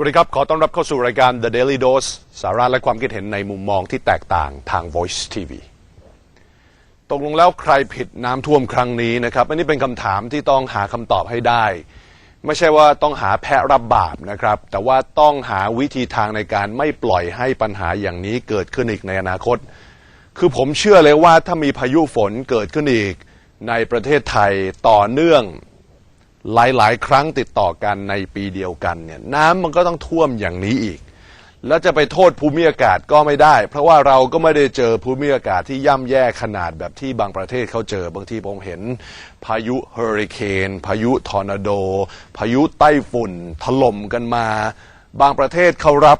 วัสดีครับ ขอต้อนรับเข้าสู่รายการ The Daily Dose สาระและความคิดเห็นในมุมมองที่แตกต่างทาง Voice TV ตกลงแล้วใครผิดน้ำท่วมครั้งนี้นะครับอันนี้เป็นคำถามที่ต้องหาคำตอบให้ได้ ไม่ใช่ว่าต้องหาแพะรับบาปนะครับ แต่ว่าต้องหาวิธีทางในการไม่ปล่อยให้ปัญหาอย่างนี้เกิดขึ้นอีกในอนาคต คือผมเชื่อเลยว่าถ้ามีพายุฝนเกิดขึ้นอีกในประเทศไทยต่อเนื่อง หลาย ๆ ครั้งติดต่อกันในปีเดียวกันเนี่ยน้ำมันก็ต้องท่วมอย่างนี้อีก แล้วจะไปโทษภูมิอากาศก็ไม่ได้ เพราะว่าเราก็ไม่ได้เจอภูมิอากาศที่ย่ำแย่ขนาดแบบที่บางประเทศเขาเจอบางทีผมเห็น พายุเฮอริเคนพายุทอร์นาโด พายุไต้ฝุ่น ถล่มกันมา บางประเทศเขารับ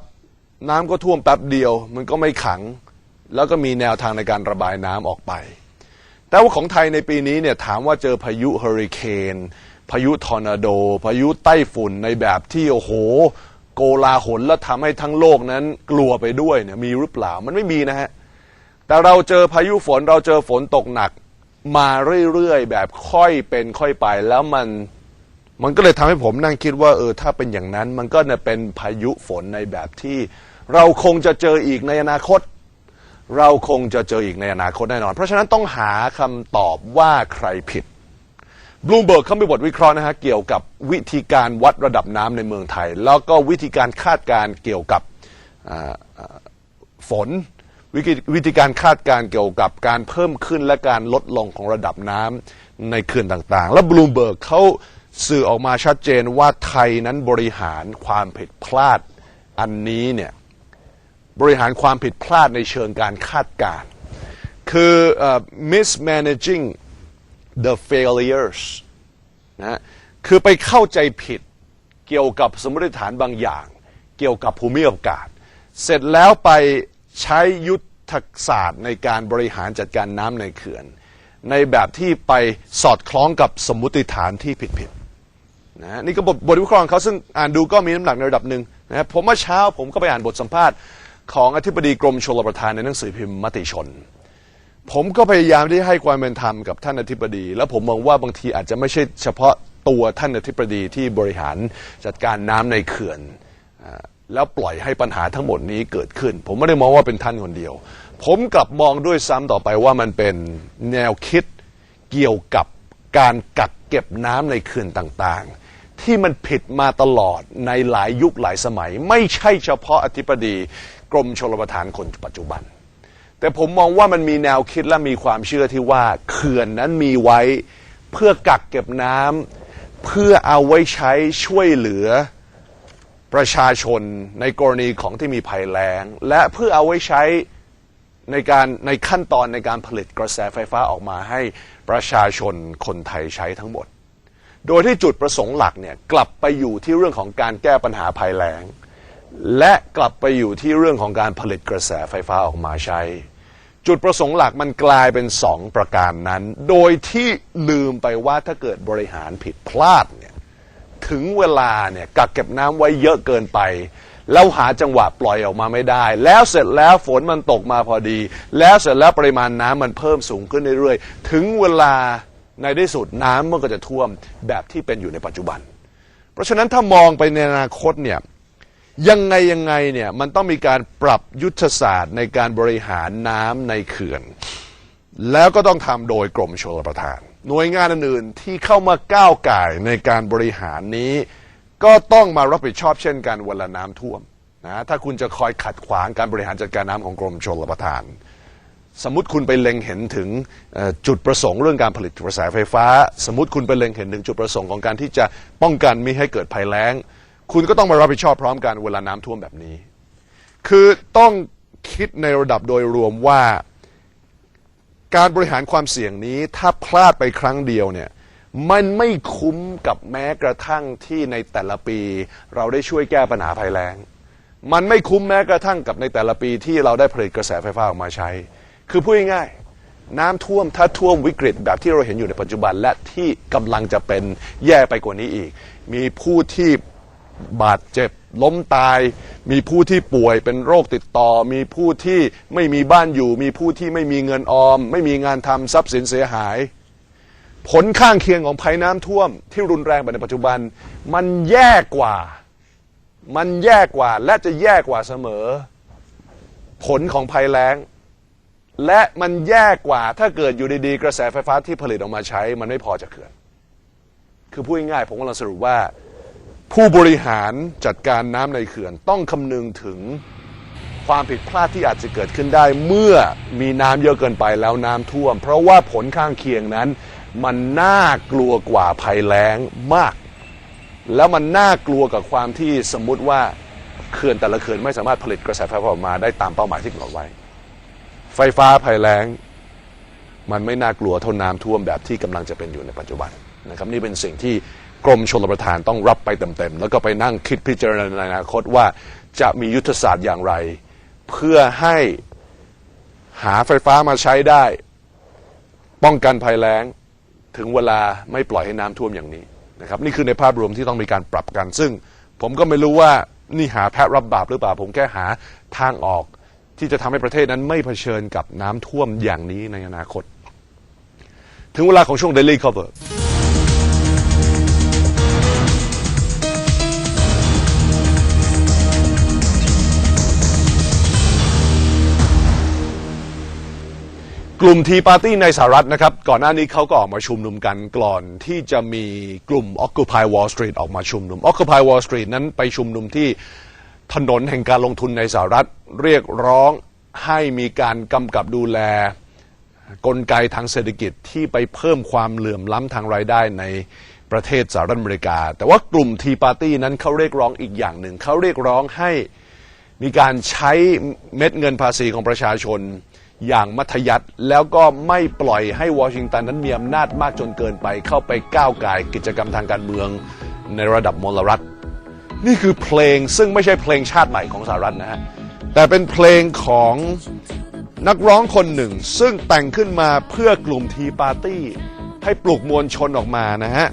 น้ำก็ท่วมแป๊บเดียว มันก็ไม่ขัง แล้วก็มีแนวทางในการระบายน้ำออกไป แต่ว่าของไทยในปีนี้เนี่ยถามว่าเจอพายุเฮอริเคน พายุทอร์นาโด พายุไต้ฝุ่นในแบบที่โอ้โห โกลาหลแล้วทำให้ทั้งโลกนั้นกลัวไปด้วยเนี่ยมีหรือเปล่ามันไม่มีนะฮะแต่เราเจอพายุฝนเราเจอฝนตกหนัก มาเรื่อยๆ แบบค่อยเป็นค่อยไปแล้วมันมันก็เลยทำให้ผมนั่งคิดว่าเออถ้าเป็นอย่างนั้น มันก็เนี่ยเป็นพายุฝนในแบบที่เราคงจะเจออีกในอนาคต เราคงจะเจออีกในอนาคตแน่นอน เพราะฉะนั้นต้องหาคำตอบว่าใครผิด บลูเบิร์กเขามีบทวิเคราะห์นะฮะเกี่ยวกับวิธีการวัดระดับน้ำในเมืองไทย แล้วก็วิธีการคาดการเกี่ยวกับฝนวิธีวิธีการคาดการเกี่ยวกับการเพิ่มขึ้นและการลดลงของระดับน้ำในเขื่อนต่างๆ แล้วบลูเบิร์กเขาสื่อออกมาชัดเจนว่าไทยนั้นบริหารความผิดพลาดอันนี้เนี่ยบริหารความผิดพลาดในเชิงการคาดการคือเอ่อ mismanaging the failures นะฮะคือไปเข้าใจผิดเกี่ยวกับสมมติฐานบางอย่าง เกี่ยวกับภูมิอากาศ เสร็จแล้วไปใช้ยุทธศาสตร์ในการบริหารจัดการน้ำในเขื่อน ในแบบที่ไปสอดคล้องกับสมมติฐานที่ผิดๆนะฮะนี่ก็บทบทวิเคราะห์เขาซึ่งอ่านดูก็มีน้ำหนักในระดับหนึ่งนะผมเมื่อเช้าผมก็ไปอ่านบทสัมภาษณ์ของอธิบดีกรมชลประทานในหนังสือพิมพ์มติชน ผมก็พยายามที่ให้ความเป็นธรรมกับท่านอธิบดี แล้วผมมองว่าบางทีอาจจะไม่ใช่เฉพาะตัวท่านอธิบดีที่บริหารจัดการน้ำในเขื่อนแล้วปล่อยให้ปัญหาทั้งหมดนี้เกิดขึ้น ผมไม่ได้มองว่าเป็นท่านคนเดียว ผมกลับมองด้วยซ้ำต่อไปว่ามันเป็นแนวคิดเกี่ยวกับการกักเก็บน้ำในเขื่อนต่างๆ ที่มันผิดมาตลอดในหลายยุคหลายสมัย ไม่ใช่เฉพาะอธิบดีกรมชลประทานคนปัจจุบัน แต่ผมมองว่ามันมีแนวคิดและมีความเชื่อที่ว่าเขื่อนนั้นมีไว้เพื่อกักเก็บน้ำเพื่อเอาไว้ใช้ช่วยเหลือประชาชนในกรณีของที่มีภัยแล้ง และเพื่อเอาไว้ใช้ในการในขั้นตอนในการผลิตกระแสไฟฟ้าออกมาให้ประชาชนคนไทยใช้ทั้งหมด โดยที่จุดประสงค์หลักเนี่ยกลับไปอยู่ที่เรื่องของการแก้ปัญหาภัยแล้ง และกลับไปอยู่ที่เรื่องของการผลิตกระแสไฟฟ้าออกมาใช้ จุดประสงค์หลักมันกลายเป็นสองประการนั้น โดยที่ลืมไปว่าถ้าเกิดบริหารผิดพลาดเนี่ยถึงเวลาเนี่ยกักเก็บน้ำไว้เยอะเกินไป แล้วหาจังหวะปล่อยออกมาไม่ได้ แล้วเสร็จแล้วฝนมันตกมาพอดี แล้วเสร็จแล้วปริมาณน้ำมันเพิ่มสูงขึ้นเรื่อยๆ ถึงเวลาในที่สุดน้ำมันก็จะท่วมแบบที่เป็นอยู่ในปัจจุบัน เพราะฉะนั้นถ้ามองไปในอนาคตเนี่ย ยังไงยังไงเนี่ยมันต้องมีการปรับยุทธศาสตร์ในการบริหารน้ำในเขื่อน แล้วก็ต้องทำโดยกรมชลประทาน หน่วยงานอื่นๆที่เข้ามาก้าวไก่ในการบริหารนี้ ก็ต้องมารับผิดชอบเช่นกันเวลาน้ำท่วมนะถ้าคุณจะคอยขัดขวางการบริหารจัดการน้ำของกรมชลประทาน สมมติคุณไปเล็งเห็นถึงจุดประสงค์เรื่องการผลิตกระแสไฟฟ้า สมมติคุณไปเล็งเห็นถึงจุดประสงค์ของการที่จะป้องกันไม่ให้เกิดภัยแล้ง คุณก็ต้องมารับผิดชอบพร้อมกันเวลาน้ำท่วมแบบนี้ คือต้องคิดในระดับโดยรวมว่า การบริหารความเสี่ยงนี้ถ้าพลาดไปครั้งเดียวเนี่ยมันไม่คุ้มกับแม้กระทั่งที่ในแต่ละปี เราได้ช่วยแก้ปัญหาภัยแล้ง มันไม่คุ้มแม้กระทั่งกับในแต่ละปีที่เราได้ผลิตกระแสไฟฟ้าออกมาใช้ คือพูดง่ายๆน้ำท่วมถ้าท่วมวิกฤตแบบที่เราเห็นอยู่ในปัจจุบัน และที่กำลังจะเป็นแย่ไปกว่านี้อีก มีผู้ที่ บาดเจ็บ ล้มตาย มีผู้ที่ป่วยเป็นโรคติดต่อ มีผู้ที่ไม่มีบ้านอยู่ มีผู้ที่ไม่มีเงินออม ไม่มีงานทำทรัพย์สินเสียหาย ผลข้างเคียงของภัยน้ำท่วม ที่รุนแรงแบบในปัจจุบัน มันแย่กว่า มันแย่กว่าและจะแย่กว่าเสมอ ผลของภัยแล้งและมันแย่กว่าถ้าเกิดอยู่ดีๆ กระแสไฟฟ้าที่ผลิตออกมาใช้ มันไม่พอจากเขื่อน คือพูดง่ายๆผมกำลังสรุปว่า ผู้บริหารจัดการน้ำในเขื่อน ต้องคำนึงถึงความผิดพลาดที่อาจจะเกิดขึ้นได้ เมื่อมีน้ำเยอะเกินไปแล้วน้ำท่วม เพราะว่าผลข้างเคียงนั้น มันน่ากลัวกว่าภัยแล้งมาก แล้วมันน่ากลัวกับความที่สมมุติว่าเขื่อนแต่ละเขื่อนไม่สามารถผลิตกระแสไฟฟ้าออกมาได้ตามเป้าหมายที่กำหนดไว้ ไฟฟ้าภัยแล้ง มันไม่น่ากลัวเท่าน้ำท่วมแบบที่กำลังจะเป็นอยู่ในปัจจุบันนะครับนี่เป็นสิ่งที่ กรมชลประทานต้องรับไปเต็มๆ แล้วก็ไปนั่งคิดพิจารณาในอนาคตว่าจะมียุทธศาสตร์อย่างไร เพื่อให้หาไฟฟ้ามาใช้ได้ ป้องกันภัยแล้ง ถึงเวลาไม่ปล่อยให้น้ำท่วมอย่างนี้นะครับนี่คือในภาพรวมที่ต้องมีการปรับกัน ซึ่งผมก็ไม่รู้ว่านี่หาแพะรับบาปหรือเปล่า ผมแค่หาทางออกที่จะทำให้ประเทศนั้นไม่เผชิญกับน้ำท่วมอย่างนี้ในอนาคต ถึงเวลาของช่วง Daily Cover กลุ่มทีปาร์ตี้ในสหรัฐนะครับ ก่อนหน้านี้เขาก็ออกมาชุมนุมกันก่อนที่จะมีกลุ่ม Occupy Wall Street ออกมาชุมนุม Occupy Wall Street นั้นไปชุมนุมที่ถนนแห่งการลงทุนในสหรัฐ เรียกร้องให้มีการกำกับดูแลกลไกทางเศรษฐกิจที่ไปเพิ่มความเหลื่อมล้ำทางรายได้ในประเทศสหรัฐอเมริกา แต่ว่ากลุ่มทีปาร์ตี้นั้นเขาเรียกร้องอีกอย่างหนึ่งเขาเรียกร้องให้มีการใช้เม็ดเงินภาษีของประชาชน อย่างมัธยัติแล้วก็ไม่ปล่อยให้วอชิงตันนั้นมีอำนาจมากจนเกินไปเข้าไปก้าวไก่กิจกรรมทางการเมืองในระดับมลรัฐ นี่คือเพลงซึ่งไม่ใช่เพลงชาติใหม่ของสหรัฐนะฮะ แต่เป็นเพลงของนักร้องคนหนึ่ง ซึ่งแต่งขึ้นมาเพื่อกลุ่มทีปาร์ตี้ ให้ปลุกมวลชนออกมานะฮะ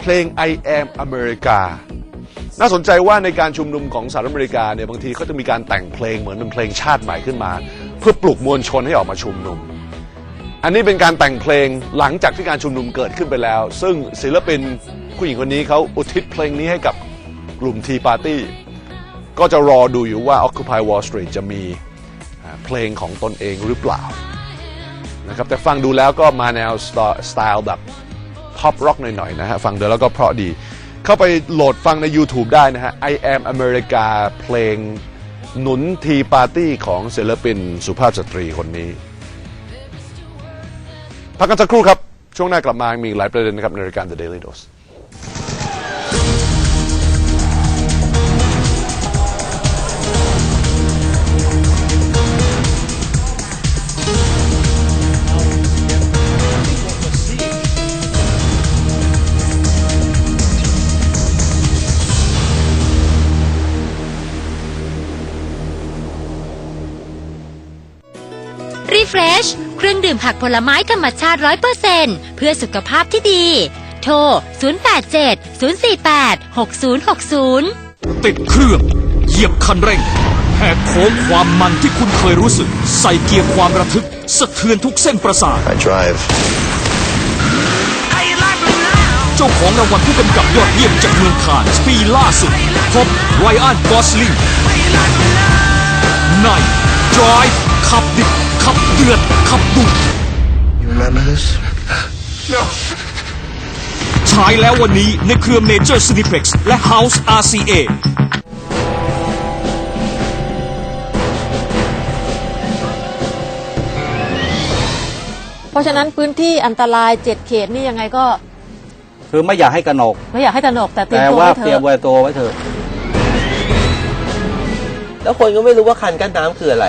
เพลง I am America น่าสนใจว่าในการชุมนุมของสหรัฐอเมริกาเนี่ยบางทีเขาจะมีการแต่งเพลงเหมือนเป็นเพลงชาติใหม่ขึ้นมา เพื่อปลุกมวลชนให้ออกมาชุมนุม อันนี้เป็นการแต่งเพลงหลังจากที่การชุมนุมเกิดขึ้นไปแล้ว ซึ่งศิลปินผู้หญิงคนนี้เขาอุทิศเพลงนี้ให้กับกลุ่มทีปาร์ตี้ก็จะรอดูอยู่ว่า Occupy Wall Street จะมีเพลงของตนเองหรือเปล่านะครับแต่ฟังดูแล้วก็มาแนวสไตล์แบบ pop rock หน่อยๆนะฮะฟังดูแล้วก็เพราะดี เข้าไปโหลดฟังใน YouTube ได้นะฮะ I am America เพลง หนุนทีปาร์ตี้ของศิลปินสุภาพสตรีคนนี้ พักกันสักครู่ครับ ช่วงหน้ากลับมามีอีหลายประเด็นนะครับในรายการ The Daily Dose เครื่องดื่มผักผลไม้ธรรมชาติ 100%เพื่อสุขภาพที่ดี โทร 087 048 6060ติดเครื่อง เหยียบคันเร่ง แหกโค้งความมันที่คุณเคยรู้สึก ใส่เกียร์ความระทึก สะเทือนทุกเส้นประสาท I drive. เจ้าของรางวัลผู้กำกับยอดเยี่ยมจากเมืองคานส์ปีล่าสุด พบไรอันกอสลิงใน Drive ขับดิบ ขับเดือดขับดุ You remember this? ฉายแล้ววันนี้ในเครือเมเจอร์ซินิเพ็กซ์และ House RCA เพราะฉะนั้นพื้นที่อันตรายเจ็ดเขตนี่ยังไงก็คือไม่อยากให้กระหนก ไม่อยากให้ตระหนกแต่เตรียมแต่ตัวว่าไว้เถเตรียมอะไว้ตัวไว้เถอะ แล้วคนก็ไม่รู้ว่าคันกั้นน้ำคืออะไร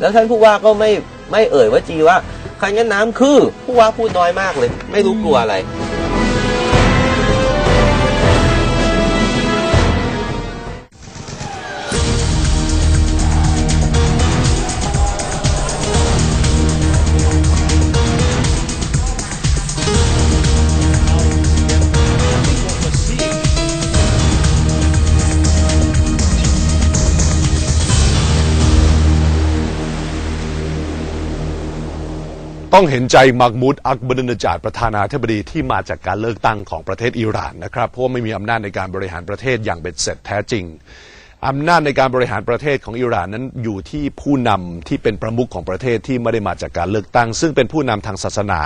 แล้วท่านผู้ว่าก็ไม่ไม่เอ่ยว่าจีว่าคันกั้นน้ำคือผู้ว่าพูดน้อยมากเลย ไม่รู้กลัวอะไร ต้องเห็นใจมักมุดอักบดินจาดประธานาธิบดีที่มาจากการเลือกตั้งของประเทศอิหร่านนะครับเพราะว่าไม่มีอำนาจในการบริหารประเทศอย่างเบ็ดเสร็จแท้จริงอำนาจในการบริหารประเทศของอิหร่านนั้นอยู่ที่ผู้นำที่เป็นประมุขของประเทศที่ไม่ได้มาจากการเลือกตั้ง ซึ่งเป็นผู้นำทางศาสนา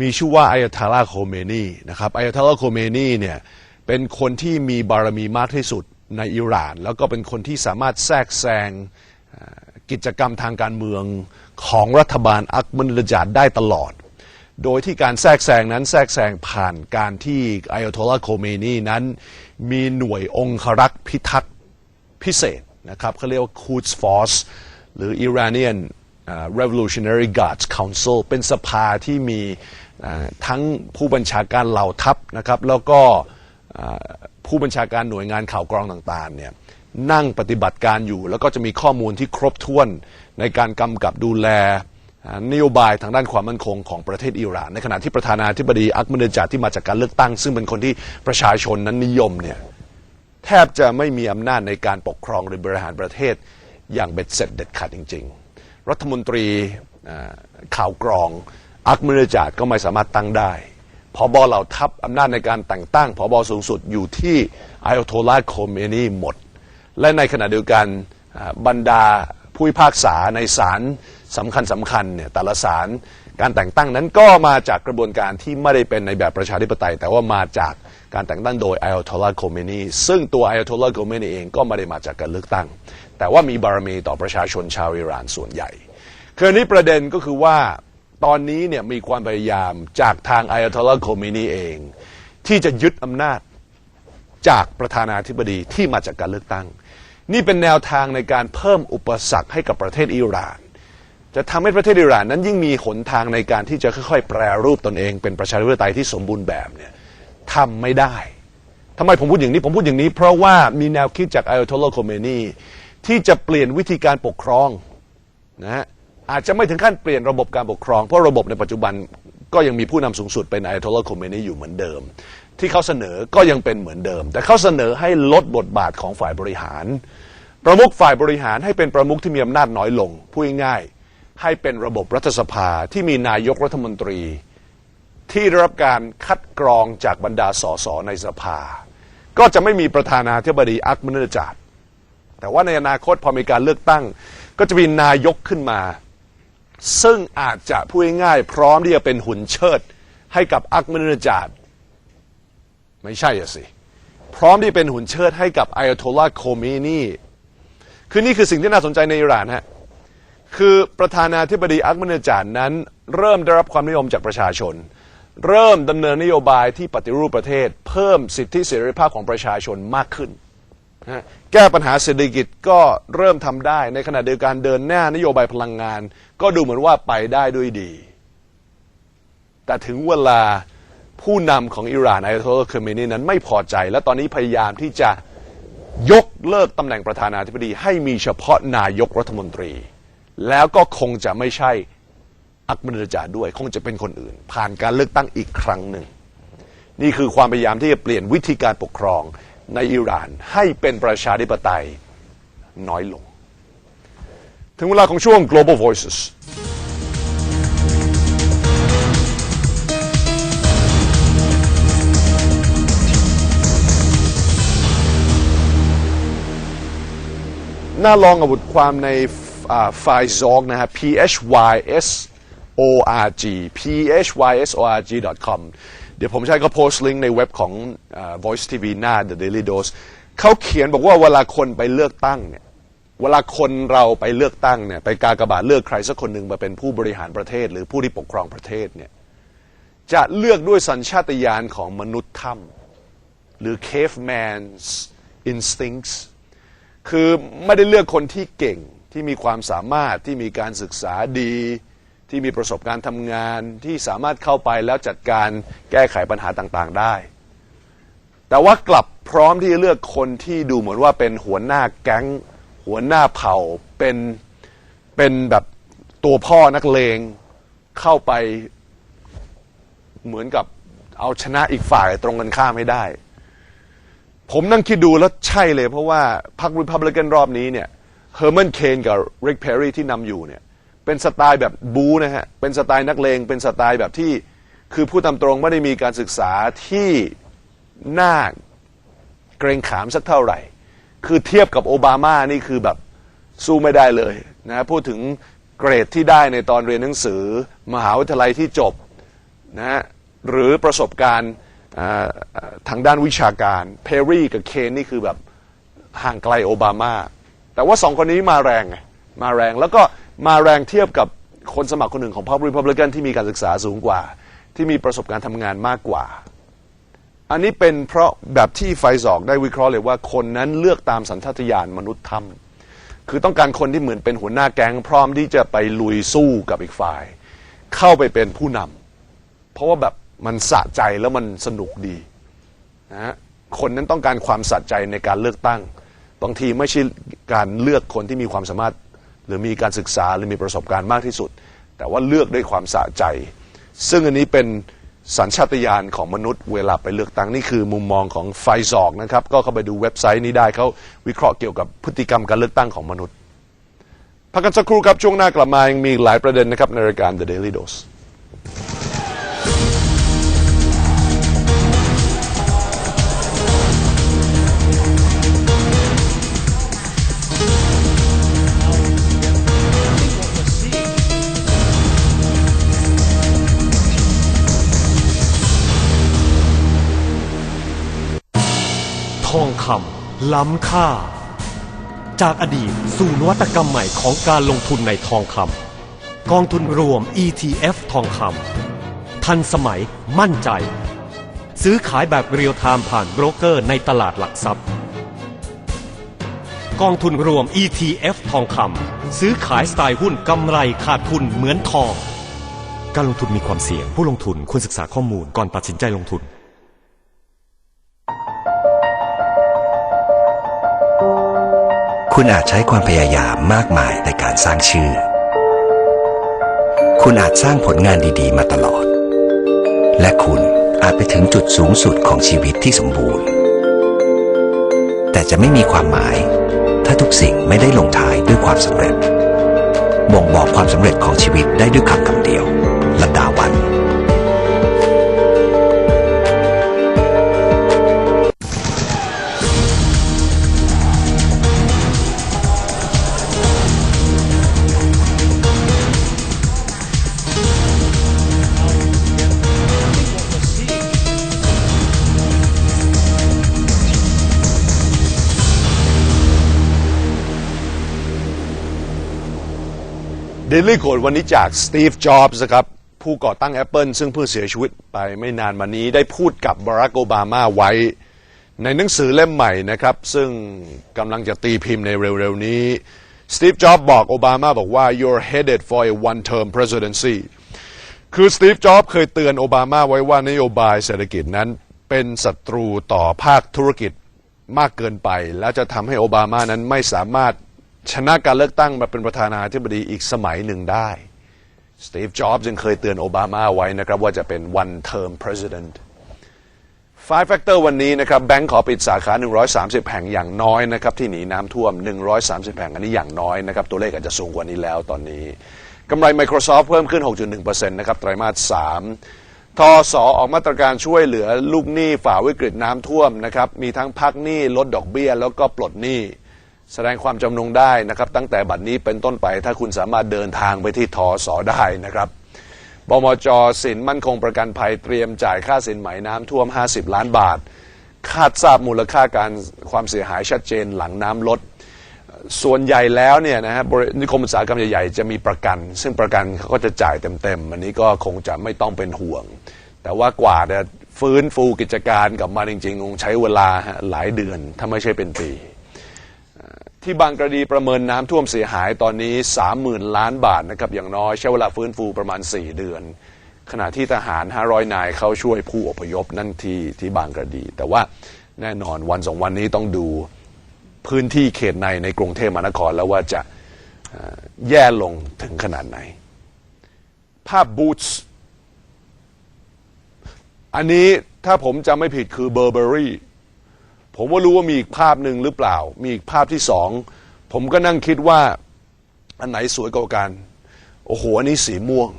มีชื่อว่าอายาทาลาโคเมนีนะครับอายาทาลาโคเมนีเนี่ยเป็นคนที่มีบารมีมากที่สุดในอิหร่าน แล้วก็เป็นคนที่สามารถแทรกแซง กิจกรรมทางการเมืองของรัฐบาลอักบันดจาดได้ตลอด โดยที่การแทรกแซงนั้นแทรกแซงผ่านการที่อายโทลาโคเมนีนั้น มีหน่วยองครักษ์พิทักษ์พิเศษนะครับเขาเรียกว่า Quds Force หรือ Iranian อ่า Revolutionary Guards Council เป็นสภาที่มีทั้งผู้บัญชาการเหล่าทัพนะครับแล้วก็ผู้บัญชาการหน่วยงานข่าวกรองต่างๆเนี่ย นั่งปฏิบัติการอยู่ แล้วก็จะมีข้อมูลที่ครบถ้วนในการกำกับดูแลนโยบายทางด้านความมั่นคงของประเทศอิหร่าน ในขณะที่ประธานาธิบดีอักมเนจาที่มาจากการเลือกตั้ง ซึ่งเป็นคนที่ประชาชนนั้นนิยมเนี่ยแทบจะไม่มีอำนาจในการปกครองหรือบริหารประเทศอย่างเบ็ดเสร็จเด็ดขาดจริง ๆ รัฐมนตรีข่าวกรองอักมเนจาก็ไม่สามารถตั้งได้พอบอเหล่าทัพอำนาจในการแต่งตั้งพอบอสูงสุดอยู่ที่ไอายอโทลาโคเมนีหมด และในขณะเดียวกันบรรดาผู้พิพากษาในศาลสำคัญสำคัญเนี่ยแต่ละศาลการแต่งตั้งนั้นก็มาจากกระบวนการที่ไม่ได้เป็นในแบบประชาธิปไตย แต่ว่ามาจากการแต่งตั้งโดยไอายอโทลาโคเมนีซึ่งตัวไอายอโทลาโคเมนีเองก็ไม่ได้มาจากการเลือกตั้ง แต่ว่ามีบารมีต่อประชาชนชาวอิหร่านส่วนใหญ่คืนนี้ประเด็นก็คือว่าตอนนี้เนี่ยมีความพยายามจากทางไอายอทอลลาโคเมนีเอง ที่จะยึดอำนาจจากประธานาธิบดีที่มาจากการเลือกตั้ง นี่เป็นแนวทางในการเพิ่มอุปสรรคให้กับประเทศอิหร่าน จะทำให้ประเทศอิหร่านนั้นยิ่งมีหนทางในการที่จะค่อยๆ แปรรูปตนเอง เป็นประชาธิปไตยที่สมบูรณ์แบบเนี่ยทำไม่ได้ทำไมผมพูดอย่างนี้ผมพูดอย่างนี้ เพราะว่ามีแนวคิดจากอายอทอลลาโคเมนีที่จะเปลี่ยนวิธีการปกครองนะฮะอาจจะไม่ถึงขั้นเปลี่ยนระบบการปกครอง เพราะระบบในปัจจุบันก็ยังมีผู้นำสูงสุดเป็นอายอทอลลาโคเมนีอยู่เหมือนเดิม ที่เขาเสนอก็ยังเป็นเหมือนเดิม แต่เขาเสนอให้ลดบทบาทของฝ่ายบริหาร ประมุขฝ่ายบริหารให้เป็นประมุขที่มีอำนาจน้อยลงพูดง่ายๆให้เป็นระบบรัฐสภาที่มีนายกรัฐมนตรี ที่ได้รับการคัดกรองจากบรรดาสสในสภา ก็จะไม่มีประธานาธิบดีอักมเนจาดแต่ว่าในอนาคตพอมีการเลือกตั้ง ก็จะมีนายกขึ้นมา ซึ่งอาจจะพูดง่ายๆพร้อมที่จะเป็นหุ่นเชิดให้กับอักมเนจาด ไม่ใช่สิ พร้อมที่เป็นหุ่นเชิดให้กับไอายอโทลาโคเมนีคือนี่คือสิ่งที่น่าสนใจในอิหร่านฮะคือประธานาธิบดีอักมเนจาดนั้น เริ่มได้รับความนิยมจากประชาชน เริ่มดำเนินนโยบายที่ปฏิรูปประเทศ เพิ่มสิทธิเสรีภาพของประชาชนมากขึ้นแก้ปัญหาเศรษฐกิจก็เริ่มทำได้ ในขณะเดียวกันเดินหน้านโยบายพลังงาน ก็ดูเหมือนว่าไปได้ด้วยดี แต่ถึงเวลา ผู้นำของอิหร่านไอโตลลาห์คอเมนีนั้นไม่พอใจ และตอนนี้พยายามที่จะยกเลิกตำแหน่งประธานาธิบดี ให้มีเฉพาะนายกรัฐมนตรี แล้วก็คงจะไม่ใช่อักมนจาด้วย คงจะเป็นคนอื่น ผ่านการเลือกตั้งอีกครั้งหนึ่ง นี่คือความพยายามที่จะเปลี่ยนวิธีการปกครองในอิหร่านให้เป็นประชาธิปไตยน้อยลง ถึงเวลาของช่วง global voices น้าลองอาวุธความในไฟล์ซอกนะฮะ p h y s o r g p h y s o r g com เดี๋ยวผมใช้ก็โพสต์ลิงก์ในเว็บของ Voice TV หน้า The Daily Dose เขาเขียนบอกว่าเวลาคนไปเลือกตั้งเนี่ยเวลาคนเราไปเลือกตั้งเนี่ยไปกากบาทเลือกใครสักคนหนึ่งมาเป็นผู้บริหารประเทศ หรือผู้ที่ปกครองประเทศเนี่ยจะเลือกด้วยสัญชาตญาณของมนุษย์ถ้ำหรือ caveman's instincts คือไม่ได้เลือกคนที่เก่งที่มีความสามารถที่มีการศึกษาดี ที่มีประสบการณ์ทำงานที่สามารถเข้าไปแล้วจัดการแก้ไขปัญหาต่างๆได้ แต่ว่ากลับพร้อมที่จะเลือกคนที่ดูเหมือนว่าเป็นหัวหน้าแก๊ง หัวหน้าเผ่าเป็นเป็นแบบตัวพ่อนักเลงเข้าไปเหมือนกับเอาชนะอีกฝ่ายตรงกันข้ามให้ได้ ผมนั่งคิดดูแล้วใช่เลยเพราะว่าพรรคริพับลิกันรอบนี้เนี่ยเฮอร์แมนเคนกับริกเพอร์รี่ที่นำอยู่เนี่ยเป็นสไตล์แบบบูนะฮะ เป็นสไตล์นักเลง เป็นสไตล์แบบที่คือพูดตามตรงไม่ได้มีการศึกษาที่น่าเกรงขามสักเท่าไหร่ คือเทียบกับโอบามานี่คือแบบสู้ไม่ได้เลยนะพูดถึงเกรดที่ได้ในตอนเรียนหนังสือ มหาวิทยาลัยที่จบนะฮะหรือประสบการณ์ ทางด้านวิชาการเพอร์รี่กับเคนนี่คือแบบห่างไกลโอบามา แต่ว่าสองคนนี้มาแรงไงมาแรงแล้วก็มาแรงเทียบกับคนสมัครคนหนึ่งของพรรครีพับลิกันที่มีการศึกษาสูงกว่า ที่มีประสบการณ์ทำงานมากกว่า อันนี้เป็นเพราะแบบที่ไฟซอกได้วิเคราะห์เลยว่าคนนั้นเลือกตามสัญชาตญาณมนุษย์ธรรม คือต้องการคนที่เหมือนเป็นหัวหน้าแก๊งพร้อมที่จะไปลุยสู้กับอีกฝ่าย เข้าไปเป็นผู้นำเพราะว่าแบบ มันสะใจแล้วมันสนุกดีนะฮะคนนั้นต้องการความสะใจในการเลือกตั้ง บางทีไม่ใช่การเลือกคนที่มีความสามารถ หรือมีการศึกษาหรือมีประสบการณ์มากที่สุด แต่ว่าเลือกด้วยความสะใจ ซึ่งอันนี้เป็นสัญชาตญาณของมนุษย์เวลาไปเลือกตั้งนี่คือมุมมองของไฟซอกนะครับ ก็เข้าไปดูเว็บไซต์นี้ได้เขาวิเคราะห์เกี่ยวกับพฤติกรรมการเลือกตั้งของมนุษย์พักกันสักครู่ครับช่วงหน้ากลับมายังมีหลายประเด็นนะครับในรายการ The Daily Dose องคำล้ำค่า จากอดีตสู่นวัตกรรมใหม่ของการลงทุนในทองคำกองทุนรวม ETF ทองคำทันสมัยมั่นใจ ซื้อขายแบบเรียลไทม์ผ่านโบรกเกอร์ในตลาดหลักทรัพย์ กองทุนรวม ETF ทองคำซื้อขายสไตล์หุ้นกำไรขาดทุนเหมือนทอง การลงทุนมีความเสี่ยงผู้ลงทุนควรศึกษาข้อมูลก่อนตัดสินใจลงทุน คุณอาจใช้ความพยายามมากมายในการสร้างชื่อ คุณอาจสร้างผลงานดีๆ มาตลอด และคุณอาจไปถึงจุดสูงสุดของชีวิตที่สมบูรณ์ แต่จะไม่มีความหมาย ถ้าทุกสิ่งไม่ได้ลงท้ายด้วยความสำเร็จ บ่งบอกความสำเร็จของชีวิตได้ด้วยคำคำ ลี่โกดวันนี้จากสตีฟจ็อบส์นะครับผู้ก่อตั้ง Apple ซึ่งเพิ่งเสียชีวิตไปไม่นานมานี้ได้พูดกับบารักโอบามาไว้ ในหนังสือเล่มใหม่นะครับ ซึ่งกำลังจะตีพิมพ์ในเร็วๆนี้สตีฟจ็อบส์บอกโอบามาบอกว่า you're headed for a one term presidency คือสตีฟจ็อบส์เคยเตือนโอบามาไว้ว่านโยบายเศรษฐกิจนั้นเป็นศัตรูต่อภาคธุรกิจมากเกินไป และจะทำให้โอบามานั้นไม่สามารถ ชนะการเลือกตั้งมาเป็นประธานาธิบดีอีกสมัยหนึ่งได้สตีฟจ็อบส์ยังเคยเตือนโอบามาไว้นะครับว่าจะเป็น one term president Five Factor วันนี้นะครับแบงก์ขอปิดสาขา 130 แห่งอย่างน้อยนะครับที่หนีน้ำท่วม 130 แห่งอันนี้อย่างน้อยนะครับตัวเลขอาจจะสูงกว่านี้แล้วตอนนี้กำไร Microsoft เพิ่มขึ้น 6.1%นะครับไตรมาส 3ทอสอออกมาตรการช่วยเหลือลูกหนี้ฝ่าวิกฤตน้ำท่วมนะครับมีทั้งพักหนี้ลดดอกเบี้ยแล้วก็ปลดหนี้ แสดงความจำนงได้นะครับ ตั้งแต่บัดนี้เป็นต้นไปถ้าคุณสามารถเดินทางไปที่ทอสอได้นะครับบมจสินมั่นคงประกันภัยเตรียมจ่ายค่าสินไหมน้ำท่วม 50 ล้านบาท คาดทราบมูลค่าการความเสียหายชัดเจนหลังน้ำลด ส่วนใหญ่แล้วเนี่ยนะฮะบรินิคมอุตสาหกรรมใหญ่ๆจะมีประกัน ซึ่งประกันเขาก็จะจ่ายเต็มๆอันนี้ก็คงจะไม่ต้องเป็นห่วง แต่ว่ากว่าจะฟื้นฟูกิจการกลับมาจริงๆคงใช้เวลาหลายเดือนถ้าไม่ใช่เป็นปี ที่บางกระดีประเมินน้ำท่วมเสียหายตอนนี้ 30,000 ล้านบาทนะครับอย่างน้อยใช้เวลาฟื้นฟูประมาณ 4 เดือน ขณะที่ทหาร 500 นายเขาช่วยผู้อพยพนั่นที่ที่บางกระดี แต่ว่าแน่นอนวันสองวันนี้ต้องดูพื้นที่เขตในในกรุงเทพมหานครแล้วว่าจะแย่ลงถึงขนาดไหน ภาพบูตส์อันนี้ถ้าผมจำไม่ผิดคือเบอร์เบอรี่ ผมว่ารู้ว่ามีอีกภาพหนึ่งหรือเปล่า มีอีกภาพที่สอง ผมก็นั่งคิดว่า อันไหนสวยกว่ากัน โอ้โห อันนี้สีม่วง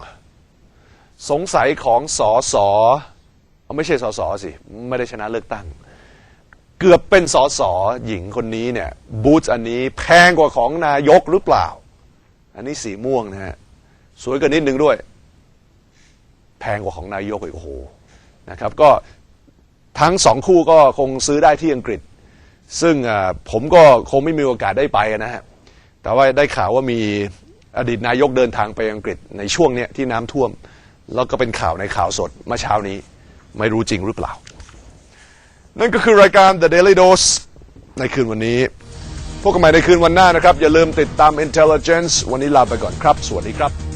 สงสัยของสอสอเอาไม่ใช่สอสอสิ ไม่ได้ชนะเลือกตั้ง เกือบเป็นสอสอหญิงคนนี้เนี่ย บูธอันนี้แพงกว่าของนายกหรือเปล่า อันนี้สีม่วงนะฮะ สวยกว่านิดนึงด้วย แพงกว่าของนายกอีกโอ้โหนะครับ ก็ ทั้งสองคู่ก็คงซื้อได้ที่อังกฤษ ซึ่งผมก็คงไม่มีโอกาสได้ไปนะฮะแต่ว่าได้ข่าวว่ามีอดีตนายกเดินทางไปอังกฤษในช่วงเนี้ยที่น้ำท่วม แล้วก็เป็นข่าวในข่าวสดเมื่อเช้านี้ไม่รู้จริงหรือเปล่า นั่นก็คือรายการ The Daily Dose ในคืนวันนี้ พบกันใหม่ในคืนวันหน้านะครับ อย่าลืมติดตาม Intelligence วันนี้ลาไปก่อนครับ สวัสดีครับ